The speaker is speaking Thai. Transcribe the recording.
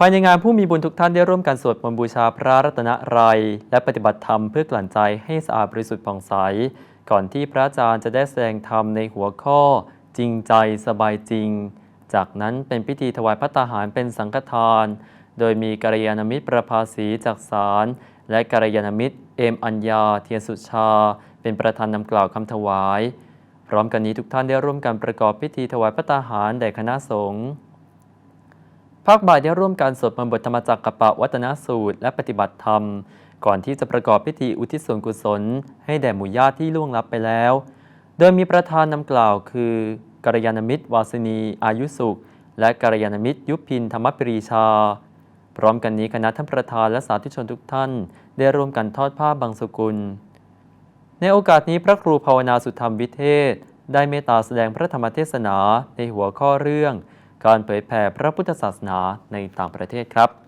ภายในงานผู้มีบุญทุกท่านได้ร่วมกันสวดมนต์บูชาพระรัตนตรัย และปฏิบัติธรรมเพื่อกลั่นใจให้สะอาดบริสุทธิ์ผ่องใส ก่อนที่พระอาจารย์จะได้แสดงธรรมในหัวข้อ จริงใจสบายจริง จากนั้นเป็นพิธีถวายพระตาหารเป็นสังฆทาน โดยมีกัลยาณมิตรประภาสีจากสารและกัลยาณมิตร เอมอัญญา เทียนสุชา เป็นประธานนำกล่าวคำถวาย พร้อมกันนี้ทุกท่านได้ร่วมกันประกอบพิธีถวายพระตาหารแด่คณะสงฆ์ ภาคบ่ายได้ร่วมการสวดมนต์บทธรรมจักรกปะวัตนสูตร และปฏิบัติธรรม ก่อนที่จะประกอบพิธีอุทิศส่วนกุศล ให้แด่หมู่ญาติที่ล่วงลับไปแล้ว โดยมีประธานนำกล่าวคือกัลยาณมิตรวาสนีอายุสุข และกัลยาณมิตรยุพินธรรมปรีชา พร้อมกันนี้คณะท่านประธานและสาธุชนทุกท่าน ได้ร่วมกันทอดผ้าบางสกุล ในโอกาสนี้พระครูภาวนาสุธรรมวิเทศ ได้เมตตาแสดงพระธรรมเทศนาในหัวข้อเรื่อง การเผยแผ่พระพุทธศาสนาในต่างประเทศครับ